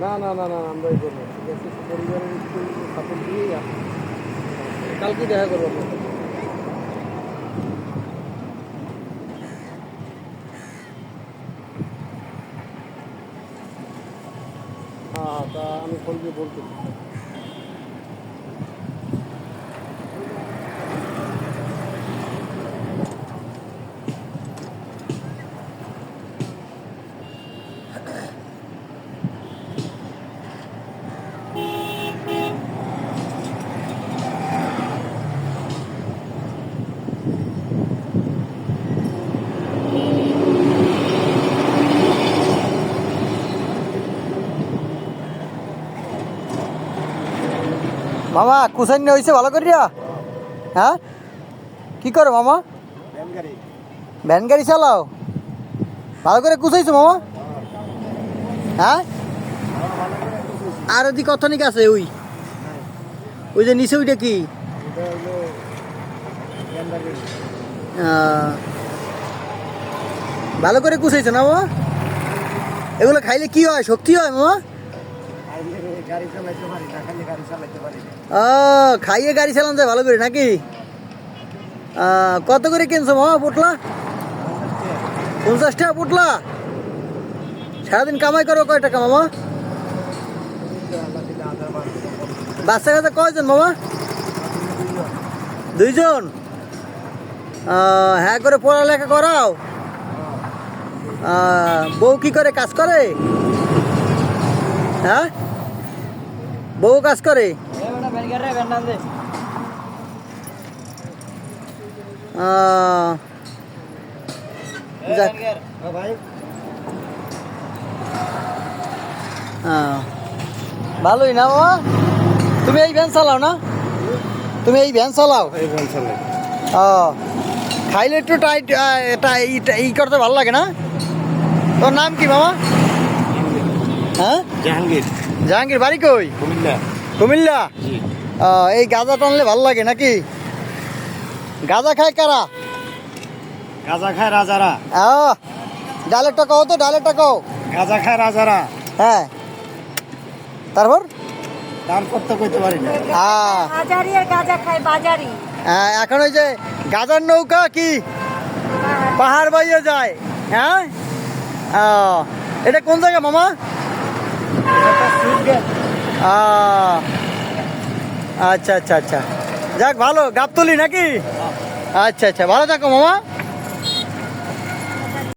না না না না, আমরা এই করব ঠিক আছে? পরিবারের সাপোর্ট দিয়েই কালকে দেখা করব তা আমি ফোন দিয়ে বলতে মামা, কুসাইন হয়েছে ভালো করিয়া? হ্যাঁ? কি করো মামা? ভ্যান গাড়ি চালাও। ভালো করে কুসাইছো মামা? হ্যাঁ? আর ওদি কথনিক আছে ওই। ওই যে নিচে ওইটা কি? ভালো করে কুসাইছো না মামা? এগুলো খাইলে কি হয়? শক্তি হয় মামা গাড়ি চালাইতে পারি না খালি গাড়ি চালাইতে পারি না ও, খাইয়ে গাড়ি চালান যায় ভালো করে নাকি? কত করে কিনছো মামা পুটলা? পঞ্চাশ টাকা পুটলা? সারাদিন কামাই করো কয় টাকা মামা? বাচ্চা কাছে কয়জন মামা? দুইজন? হ্যাঁ করে পড়ালেখা করাও? বউ কি করে কাজ করে? হ্যাঁ? বউ কাজ করে? ভালোই না মামা তুমি এই ভ্যান চালাও না? তুমি এই ভ্যান চালাও? এই ও খাইলে একটু টাইট ই করতে ভালো লাগে না? তোর নাম কি মামা হ্যাঁ? জাহাঙ্গীর। জাহাঙ্গীর বাড়ি কই? কুমিল্লা। কুমিল্লা? এই গাঁজা টানলে ভালো লাগে নাকি? গাঁজা খায় কারা? গাঁজা খায় রাজারা। ডালেরটা কও তো ডালেরটা কও। গাঁজা খায় রাজারা। হ্যাঁ। তারপর? তারপর তো কইতে পারি না। বাজারি আর গাঁজা খায় বাজারি। হ্যাঁ, এখন ওই যে গাজার নৌকা কি? পাহাড় বাইয়ে যায় হ্যাঁ? ও, এটা কোন জায়গা মামা? আচ্ছা আচ্ছা আচ্ছা। যাক ভালো। গাবতলি নাকি? আচ্ছা আচ্ছা। ভালো থাকো মামা।